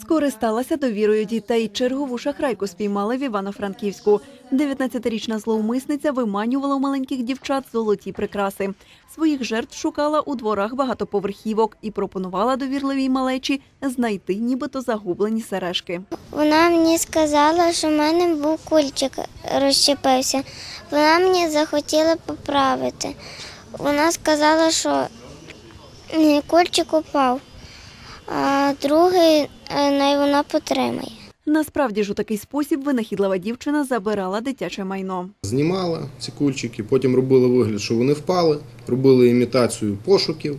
Скористалася довірою дітей. Чергову шахрайку спіймали в Івано-Франківську. 19-річна зловмисниця виманювала у маленьких дівчат золоті прикраси. Своїх жертв шукала у дворах багатоповерхівок і пропонувала довірливій малечі знайти нібито загублені сережки. Вона мені сказала, що в мене був кульчик розщепився. Вона мені захотіла поправити. Вона сказала, що кульчик упав, а другий най вона потримає. Насправді ж у такий спосіб винахідлива дівчина забирала дитяче майно. Знімала ці кульчики, потім робила вигляд, що вони впали, робили імітацію пошуків,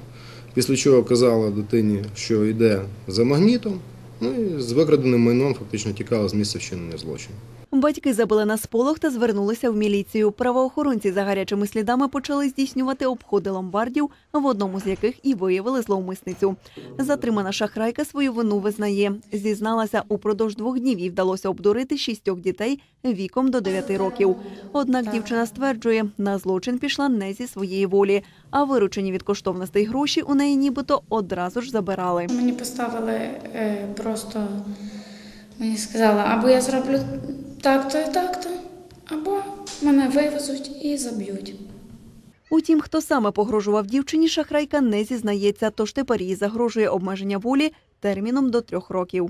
після чого казала дитині, що йде за магнітом, ну і з викраденим майном фактично тікала з місця вчинення злочину. Батьки забили на сполох та звернулися в міліцію. Правоохоронці за гарячими слідами почали здійснювати обходи ломбардів, в одному з яких і виявили зловмисницю. Затримана шахрайка свою вину визнає. Зізналася, упродовж двох днів їй вдалося обдурити шістьох дітей віком до 9 років. Однак дівчина стверджує, на злочин пішла не зі своєї волі, а виручені від коштовностей гроші у неї нібито одразу ж забирали. Мені поставили е, просто, мені сказала, або я зроблю так-то і так-то, або мене вивезуть і заб'ють. Утім, хто саме погрожував дівчині, шахрайка не зізнається, тож тепер їй загрожує обмеження волі терміном до трьох років.